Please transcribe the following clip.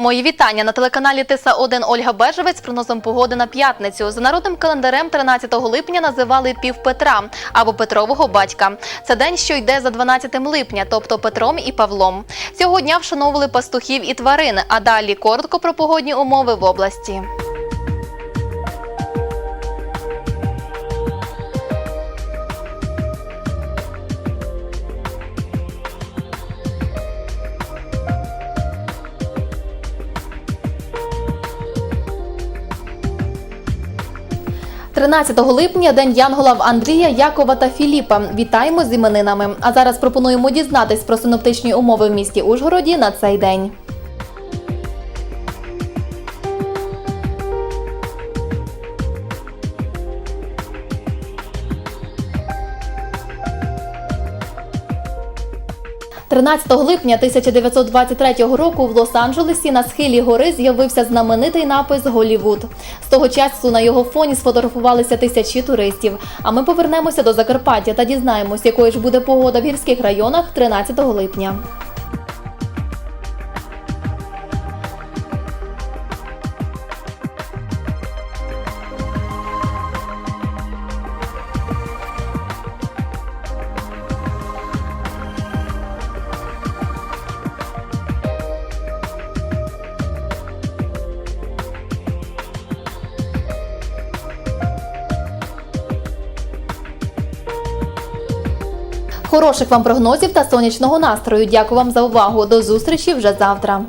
Мої вітання на телеканалі Тиса 1 Ольга Бежевець з прогнозом погоди на п'ятницю. За народним календарем 13 липня називали пів Петра або Петрового батька. Це день, що йде за 12 липня, тобто Петром і Павлом. Цього дня вшановували пастухів і тварин. А далі коротко про погодні умови в області. – 13 липня день Янгола в Андрія, Якова та Філіпа. Вітаємо з іменинами. А зараз пропонуємо дізнатись про синоптичні умови в місті Ужгороді на цей день. «13 липня 1923 року в Лос-Анджелесі на схилі гори з'явився знаменитий напис Голівуд. З того часу на його фоні сфотографувалися тисячі туристів. А ми повернемося до Закарпаття та дізнаємось, якою ж буде погода в гірських районах 13 липня. Хороших вам прогнозів та сонячного настрою. Дякую вам за увагу. До зустрічі вже завтра.